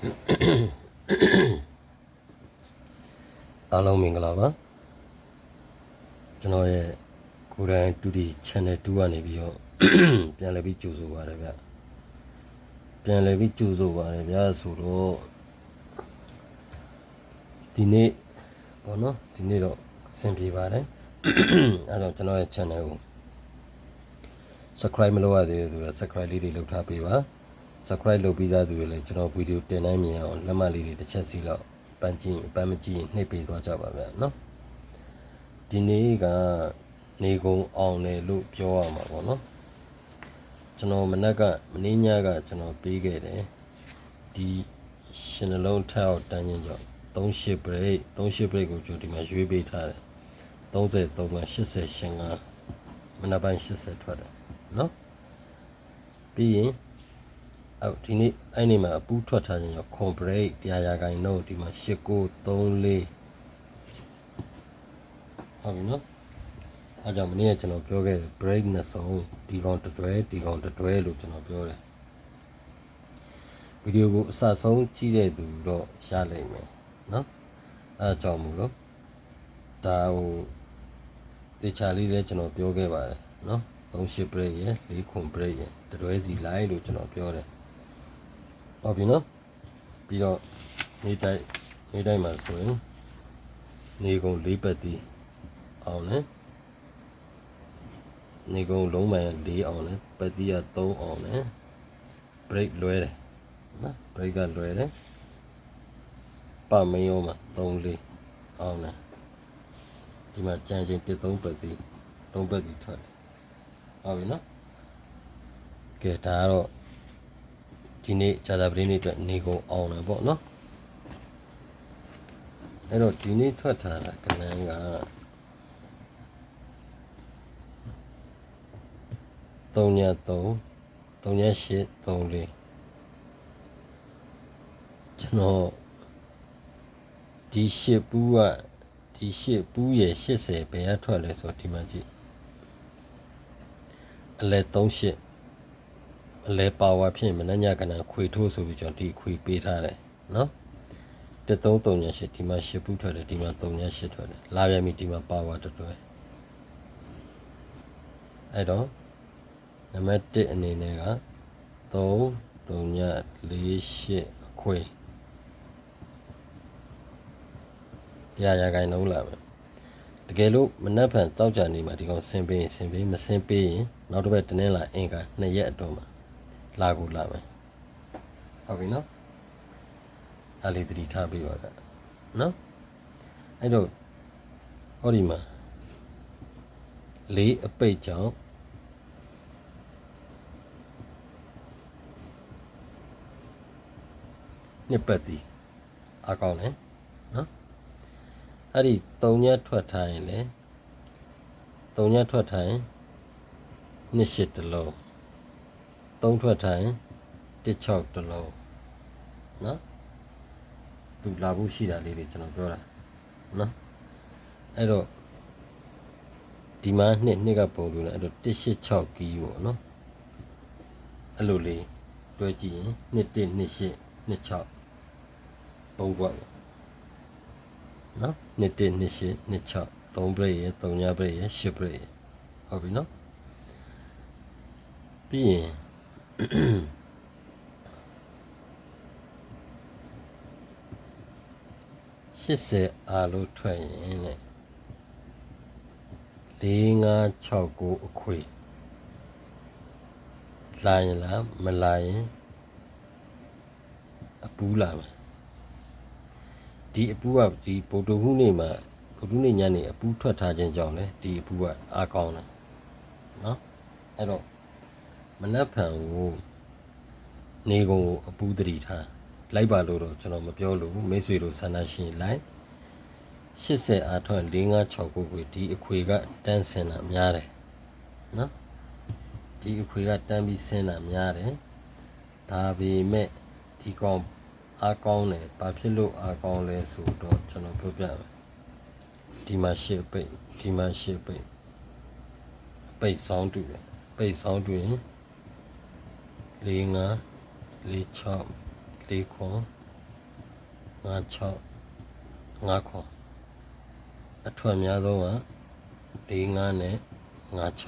အားလုံးမင်္ဂလာပါကျွန်တော်ရဲ့ကိုယ်တိုင်တူဒီ channel 2ကနေပြီးတော့ပြန်လည်ပြီးကြိုဆိုပါရဗျပြန်လည်ပြီးကြိုဆိုပါရဗျဆိုတော့ဒီနေ့ဘောနော်ဒီနေ့တော့အဆင်ပြေပါတယ်အဲ့တော့ကျွန်တော်ရဲ့ channel ကို subscribe မလုပ်ရသေးတဲ့သူတွေ subscribe လေးတွေလုပ်ထားပေးပါ subscribe လုပ်ပြီးသားသူတွေလည်းကျွန်တော်ဗီဒီယိုတင်နိုင်မြင်အောင်လက်မှတ်လေးတွေတစ်ချက်စီလောက်ပန်းကြည့်ပန်းမကြည့်ရင်နှိပ်ပေးသွားကြပါဗျာနော်ဒီနေ့ကနေကုံအောင်တယ်လို့ပြောရမှာပေါ့နော်ကျွန်တော်မနက်ကမင်းညကကျွန်တော်ပေးခဲ့တယ်ဒီရှင်နှလုံးထက်အောင်တန်းချင်းကြောင့်38 break 38 break ကိုကျွန်တော်ဒီမှာရွေးပေးထားတယ်33က80ရှင်ကမနက်ပိုင်း80ထွက်တယ်နော်ပြီးရင် အော်ဒီနေ့အဲ့နေမှာအပူးထွက်ထားခြင်းရောခွန်ဘရိတ်တရားရာခိုင်နှုန်းဒီမှာ8934ဟုတ်ပြီနော်အဲကြောင့်မနေ့ကကျွန်တော်ပြောခဲ့တယ် break နှစ်စုံဒီကောင်တစ်တွဲဒီကောင်တစ်တွဲလို့ကျွန်တော်ပြောတယ်ဗီဒီယိုကိုအစဆုံးကြည့်တဲ့သူတော့ရလိမ့်မယ်နော်အဲအကြောင်းမို့လို့ဒါဟိုတေချာလေးလည်းကျွန်တော်ပြောခဲ့ပါတယ်နော်38 break ရယ်4ခွန် break ရယ်တစ်တွဲစီလိုက်လို့ကျွန်တော်ပြောတယ် ဟုတ်ပြီနော်ပြီးတော့နေတိုင်းနေတိုင်းမှာဆိုရင်နေကုန်၄ပတ်တီအောင်လဲနေကုန်လုံးမှန်၄အောင်လဲပတ်တီက3အောင်လဲ break လွဲတယ်နော် break ကလွဲတယ်ပမင်းရောမှာ3လေးအောင်လဲဒီမှာကြံချင်း1 3ပတ်တီ3ပတ်တီထွက်တယ်ဟုတ်ပြီနော်ကဲဒါကတော့ ဒီနေ့ဇာတာပတိနေ့အတွက်နေကုန်အောင်တယ်ပေါ့နော်အဲ့တော့ဒီနေ့ထွက်ထားတာကနန်းက3ည3 3ည8 3လေးကျွန်တော်ဒီရှစ်ပူးကဒီရှစ်ပူးရဲ့80ဘယ်ကထွက်လဲဆိုတော့ဒီမှာကြည့်အလဲ38 အလဲပါဝါဖြစ်မနှညကနခွေထိုးဆိုပြီးကျွန်တော်ဒီခွေပေးထားတယ်နော်1338ဒီမှာရှစ်ပူးထွက်တယ်ဒီမှာ38ထွက်တယ်လာပြန်ပြီဒီမှာပါဝါတစ်တွဲအဲ့တော့နံပါတ်1အနေနဲ့က3 3 4 8ခွေတရားရခိုင်လုံးလာမယ်တကယ်လို့မနှက်ဖန်တောက်ကြနေမှာဒီကောင်ဆင်းပေးရင်ဆင်းပေးမဆင်းပေးရင်နောက်တစ်ပတ်တနင်္လာအင်္ဂါ2ရက်အတွင်းမှာ လာကိုလာမယ်ဟုတ်ပြီနော်အားလေးသတိထားပြီးပါကနော်အဲ့တော့ဟောဒီမှာလေးအပိတ်ကြောင့်နှစ်ပတ်တီအကောင်းတယ်နော်အဲ့ဒီ၃ညထွက်ထားရင်လေ၃ညထွက်ထားရင်နှစ်ရှစ်တလုံး သုံးထွက်ထားရင်16တလုံးနော်သူလာဖို့ရှိတာလေးတွေကျွန်တော်ပြောတာနော်အဲ့တော့ဒီမှာနှစ်နှစ်ကပုံလို့လဲအဲ့တော့186ကီးပေါ့နော်အဲ့လိုလေးတွဲကြည့်ရင်နှစ်1နှစ်8နှစ်6သုံးဘွက်ပေါ့နော်နှစ်1နှစ်8နှစ်6 3 break ရယ်3ည break ရယ်10 break ရယ်ဟုတ်ပြီနော်ပြီးရင် 80အားလို့ထွက်ရင်တဲ့4 5 6 9အခွေလာရင်လားမလာရင်အပူးလာမယ်ဒီအပူးကဒီဗုဒ္ဓဟူးနေ့မှာဗုဒ္ဓဟူးနေ့ညနေအပူးထွက်ထားခြင်းကြောင့်လေဒီအပူးကအားကောင်းတယ်နော်အဲ့တော့ မနှက်ဖန်ကိုနေကုန်ကိုအပူးတတိထားလိုက်ပါလို့တော့ကျွန်တော်မပြောလို့မိတ်ဆွေတို့ဆန္ဒရှင်လိုက်80အားထွက်4569ကိုဒီအခွေကတန်းစင်တာများတယ်နော်ဒီအခွေကတန်းပြီးစင်တာများတယ်ဒါပေမဲ့ဒီကောင်အားကောင်းတယ်ဘာဖြစ်လို့အားကောင်းလဲဆိုတော့ကျွန်တော်ပြောပြမယ်ဒီမှာရှစ်ပိတ်ဒီမှာရှစ်ပိတ်ပိတ်ဆောင်တူတယ်ပိတ်ဆောင်တူရင် ၄၅၄၆၄ခွန်6 5ခွန်အထွက်အများဆုံးက4 5နဲ့5 6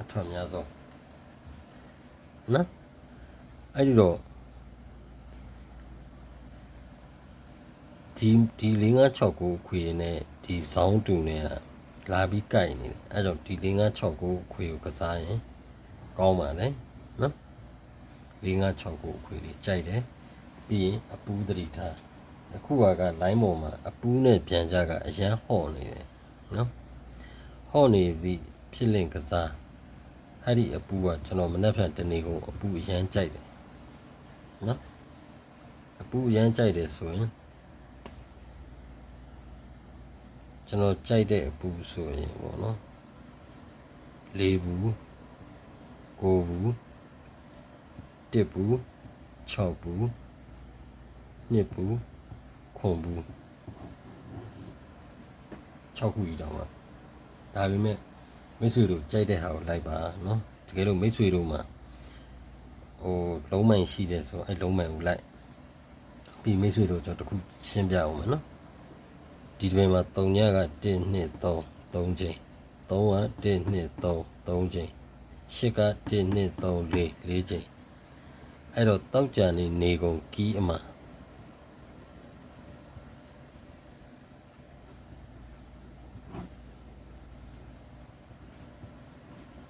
အထွက်အများဆုံးနော်အဲ့ဒီတော့ဒီဒီ4 5 6ကိုခွေနဲ့ဒီဇောင်းတူနဲ့လာပြီးကြိုက်နေတယ်အဲ့တော့ဒီ4 5 6ကိုခွေကိုကစားရင် ကောင်းပါလေနော်4 5 6ကိုခွေလေးကြိုက်တယ်ပြီးရင်အပူသတိထားအခုကကလိုင်းပေါ်မှာအပူနဲ့ပြန်ကြကအရန်ဟော့နေတယ်နော်ဟော့နေပြီးဖြစ်လင့်ကစားအဲ့ဒီအပူကကျွန်တော်မနှက်ဖြန်တနေကုန်အပူအရန်ကြိုက်တယ်နော်အပူအရန်ကြိုက်တယ်ဆိုရင်ကျွန်တော်ကြိုက်တဲ့အပူဆိုရင်ပေါ့နော်၄ဘူး ၉ဘူး၁ဘူး6ဘူး2ဘူးခွန်ဘူး6ခုကြီးတောင်ပါဒါပေမဲ့မိတ်ဆွေတို့ကြိုက်တဲ့ဟာကိုလိုက်ပါနော်တကယ်လို့မိတ်ဆွေတို့မှာဟိုလုံးမိုင်ရှိတယ်ဆိုအဲ့လုံးမိုင်ကိုလိုက်ပြီးမိတ်ဆွေတို့ကျွန်တော်တခုရှင်းပြအောင်မယ်နော်ဒီတွင်မှာ3ညက1 2 3 3ချိန်3က1 2 3 3ချိန် 8က1 2 3 4 4ချိန်အဲ့တော့တောက်ကြံနေနေကုန်ကီးအမှာ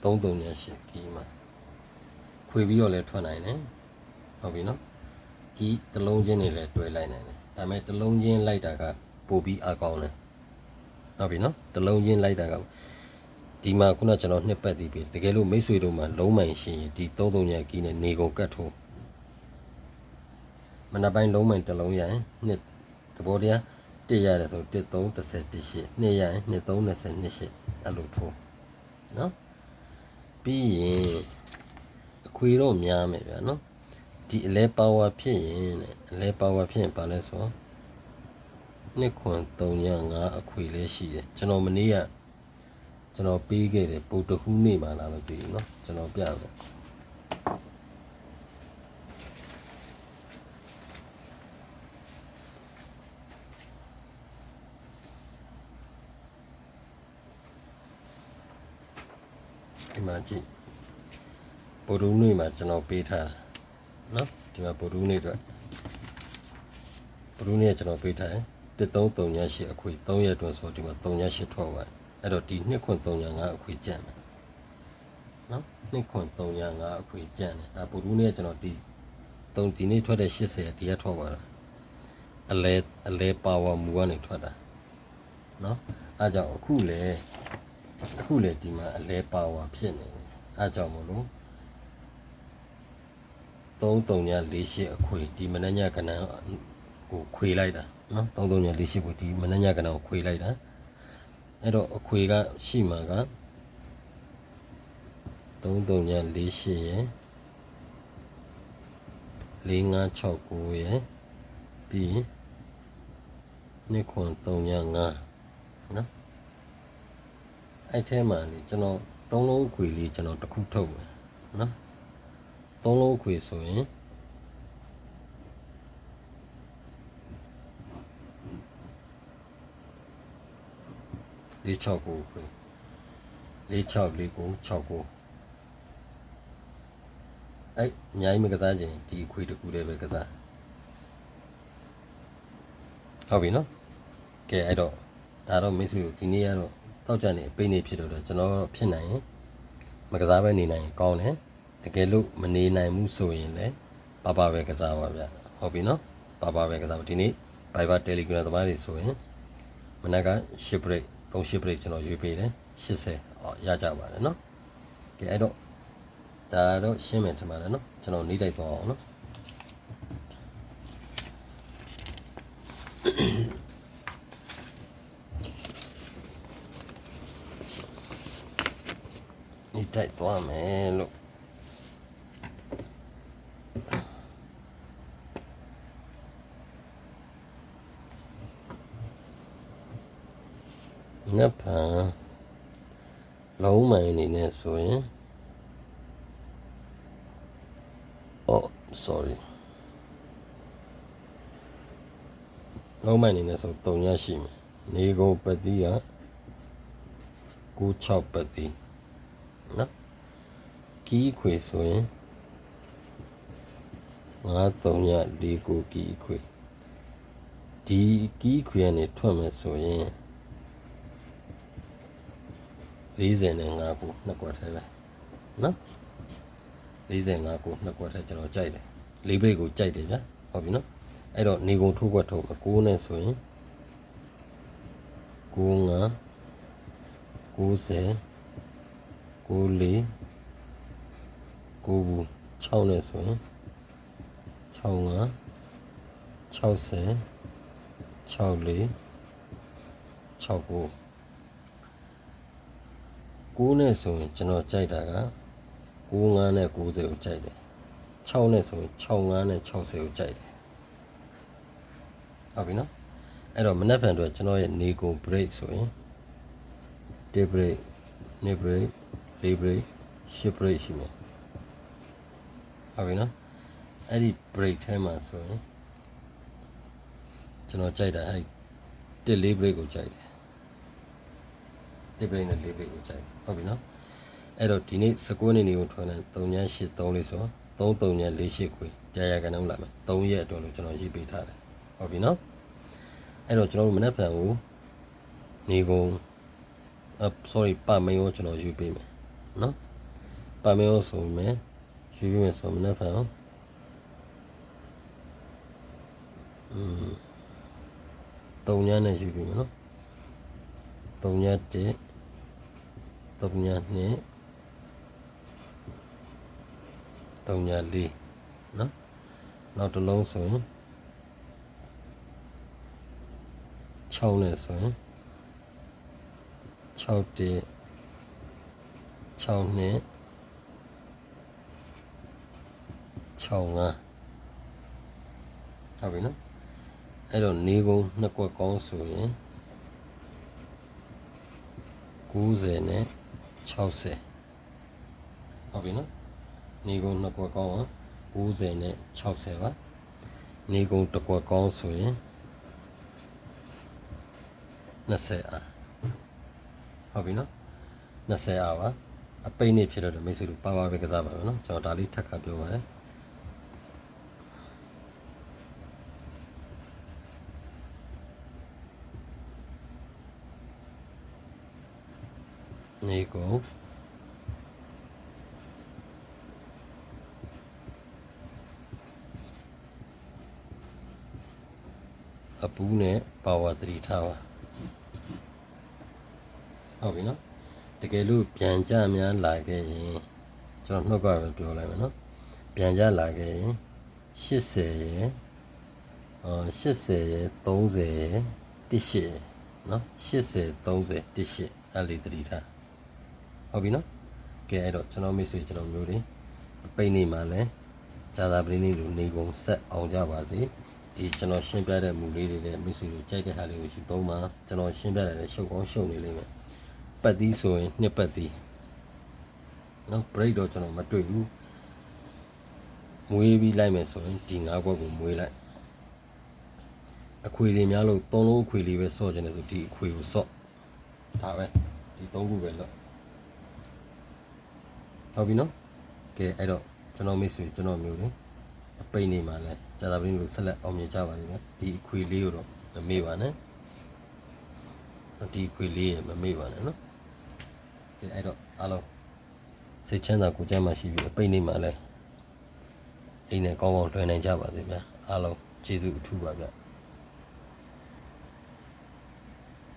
33ည8ကီးမှာခွေပြီးတော့လည်းထွက်နိုင်တယ်ဟုတ်ပြီနော်ကီးတစ်လုံးချင်းနေလည်းတွဲလိုက်နိုင်တယ်ဒါပေမဲ့တစ်လုံးချင်းလိုက်တာကပိုပြီးအကောင်းတယ်ဟုတ်ပြီနော်တစ်လုံးချင်းလိုက်တာက ဒီမှာခုနကျွန်တော်နှစ်ပတ်တည်ပြီတကယ်လို့မိတ်ဆွေတို့မှာလုံးမိုင်ရှင်ရင်ဒီ33ညကီးနဲ့နေကုန်ကတ်ထိုးမနက်ပိုင်းလုံးမိုင်တစ်လုံးရရင်နှစ်သဘောတရားတစ်ရတယ်ဆို1 3 10 18နှစ်ရရင်2 3 20 28အဲ့လိုထိုးနော်ပြီးရင်အခွေတော့များမယ်ဗျာနော်ဒီအလဲပါဝါဖြစ်ရင်တဲ့အလဲပါဝါဖြစ်ရင်ဘာလဲဆိုတော့နှစ်ခွန်3ည5အခွေလဲရှိတယ်ကျွန်တော်မနေ့က ကျွန်တော်ပေးခဲ့တယ်ပုတ်တခုနေမှလားမသိဘူးเนาะကျွန်တော်ပြမယ်ဒီမှာကြည့်ပုတ်တူနေမှာကျွန်တော်ပေးထားတာเนาะဒီမှာပုတ်တူနေအတွက်ပုတ်တူနေကကျွန်တော်ပေးထားတယ်1338အခွေ3ရက်အတွင်းဆိုဒီမှာ38ထွက်သွား အဲ့တော့ဒီ2ခွန်305အခွေကျန်တယ်နော်2ခွန်305အခွေကျန်တယ်ဒါပုတ်တူနေကကျွန်တော်ဒီ3ဒီနေ့ထွက်တဲ့80ဒီကထွက်သွားတာအလဲအလဲပါဝါမူကနေထွက်တာနော်အားကြောင့်အခုလေအခုလေဒီမှာအလဲပါဝါဖြစ်နေတယ်အားကြောင့်မလို့3348အခွေဒီမနက်ညကနန်းကိုခွေလိုက်တာနော်3348ကိုဒီမနက်ညကနန်းကိုခွေလိုက်တာ အဲ့တော့အခွေကရှိမှာက3348ရယ်4569ရယ်ပြီးရင်နှစ်ခွန်305နော်အဲ့ထဲမှာလေကျွန်တော်သုံးလုံးခွေလေးကျွန်တော်တစ်ခုထုတ်မယ်နော်သုံးလုံးခွေဆိုရင် လေး6ကိုခွေလေး6လေးကို6ကိုအဲ့အများကြီးမကစားခြင်းဒီခွေတစ်ခုတည်းပဲကစားဟုတ်ပြီနော်ကဲအဲ့တော့ဒါတော့မိတ်ဆွေတို့ဒီနေ့ကတော့တောက်ကြနေပိနေဖြစ်တော့ကျွန်တော်ဖြစ်နိုင်ရင်မကစားပဲနေနိုင်ရင်ကောင်းတယ်တကယ်လို့မနေနိုင်ဘူးဆိုရင်လည်းပပပဲကစားပါဗျဟုတ်ပြီနော်ပပပဲကစားပါဒီနေ့ Viber Telegram သမားတွေဆိုရင်မနက်က10 break 3 break ကျွန်တော်ရွေးပေးတယ်80ဟောရကြပါတယ်နော်ကဲအဲ့တော့ဒါတော့ရှင်းမယ်ထင်ပါတယ်နော်ကျွန်တော်နေတိုက်သွားအောင်နော်နေတိုက်သွားမယ်လို့ ငါဖန်လုံးမိုင်အနေနဲ့ဆိုရင် oh sorry လုံးမိုက်အနေနဲ့ဆို3ညရှိမယ်နေကုန်ပတိက96ပတိနော်ကီးခွေဆိုရင်53ည4ကိုကီးခွေဒီကီးခွေကနေထွက်မယ်ဆိုရင် 45ကိုနှစ်ကွက်ထဲပဲနော်45ကိုနှစ်ကွက်ထဲကျွန်တော်ကြိုက်တယ်လေးဘရိတ်ကိုကြိုက်တယ်ဗျာဟုတ်ပြီနော်အဲ့တော့နေကုန်ထိုးကွက်ထုတ်မှာ6နဲ့ဆိုရင်9 9 90 94 9ဘူး6နဲ့ဆိုရင်65 60 64 69 9နဲ့ဆိုရင်ကျွန်တော်ကြိုက်တာက95နဲ့90ကိုကြိုက်တယ်6နဲ့ဆိုရင်65နဲ့60ကိုကြိုက်တယ်ဟုတ်ပြီနော်အဲ့တော့မနက်ဖြန်အတွက်ကျွန်တော်ရဲ့နေကုန် break ဆိုရင်1 break 2 break 3 break 10 break ရှိမယ်ဟုတ်ပြီနော်အဲ့ဒီ break ထဲမှာဆိုရင်ကျွန်တော်ကြိုက်တာအဲ့ဒီ1 4 break ကိုကြိုက်တယ် 1 break နဲ့4 break ကိုကြိုက်တယ်ဟုတ်ပြီနော်အဲ့တော့ဒီနေ့19နေ့နေကိုထွန်းတယ်3ည8 3လေးဆို3 3ည4 8ခွေကြာရကန်အောင်လာမယ်3ရက်အတွက်လို့ကျွန်တော်ရေးပေးထားတယ်ဟုတ်ပြီနော်အဲ့တော့ကျွန်တော်တို့မနေ့ဖြန်ကိုနေကုန်အ sorry ပါမင်းကိုကျွန်တော်ယူပေးမယ်နော်ပါမင်းကိုဆိုမယ်ယူပေးမယ်ဆိုမနေ့ဖြန်อืม3ညနဲ့ယူပေးမယ်နော်3ည1 3ည2 3ည4နော်နောက်တစ်လုံးဆိုရင်6နဲ့ဆိုရင်6တ6နှစ်6 5ဟုတ်ပြီနော်အဲ့တော့နေကုန်နှစ်ကွက်ကောင်းဆိုရင်90နဲ့ 60ဟုတ်ပြီနော်နေကုန်နှစ်ကွက်ကောင်းอ่ะ90နဲ့60ပါနေကုန်တစ်ကွက်ကောင်းဆိုရင်20အားဟုတ်ပြီနော်20အားပါအပိတ်နေဖြစ်တော့မိတ်ဆွေတို့ပါပါပဲကစားပါမယ်နော်ကျွန်တော်ဒါလေးထပ်ခါပြောပါမယ် နေကုန်အပူးနဲ့ပါဝါသတိထားပါဟုတ်ပြီနော်တကယ်လို့ပြန်ကြများလာခဲ့ရင်ကျွန်တော်နှုတ်ကပဲပြောလိုက်မယ်နော်ပြန်ကြလာခဲ့ရင်80ရယ်အော်80ရယ်30ရယ်18နော်80 30 18အဲ့လေးသတိထား ဟုတ်ပြီနော်ကဲအဲ့တော့ကျွန်တော်မိတ်ဆွေကျွန်တော်မျိုးတွေပိတ်နေမှာလဲဇာတာပရင်းလေးလိုနေကုန်ဆက်အောင်ကြပါစေဒီကျွန်တော်ရှင်းပြတဲ့မူလေးတွေနဲ့မိတ်ဆွေတို့ကြိုက်တဲ့ဟာလေးကိုရှိသုံးပါကျွန်တော်ရှင်းပြတဲ့ရှုပ်ကောင်းရှုပ်နေလိမ့်မယ်ပတ်သီးဆိုရင်နှစ်ပတ်သီးနော် break တော့ကျွန်တော်မတွေ့ဘူးမွေးပြီးလိုက်မယ်ဆိုရင်ဒီ၅ခွက်ကိုမွေးလိုက်အခွေတွေများလို့သုံးလုံးအခွေလေးပဲစော့ကျင်တယ်ဆိုဒီအခွေကိုစော့ဒါပဲဒီသုံးခုပဲလို့ ဟုတ်ပြီနော်ကဲအဲ့တော့ကျွန်တော်မိတ်ဆွေကျွန်တော်မျိုးလေအပိတ်နေမှာလဲကြာသာပင်းလို့ဆက်လက်အောင်မြင်ကြပါစေဗျာဒီအခွေလေးကိုတော့မမေ့ပါနဲ့ဒီအခွေလေးရမမေ့ပါနဲ့နော်ကဲအဲ့တော့အားလုံးစိတ်ချမ်းသာကိုယ်ကျမ်းမှရှိပြီးအပိတ်နေမှာလဲအိမ်နဲ့ကောင်းကောင်းတွင်နိုင်ကြပါစေဗျာအားလုံးကျေးဇူးအထူးပါဗျာ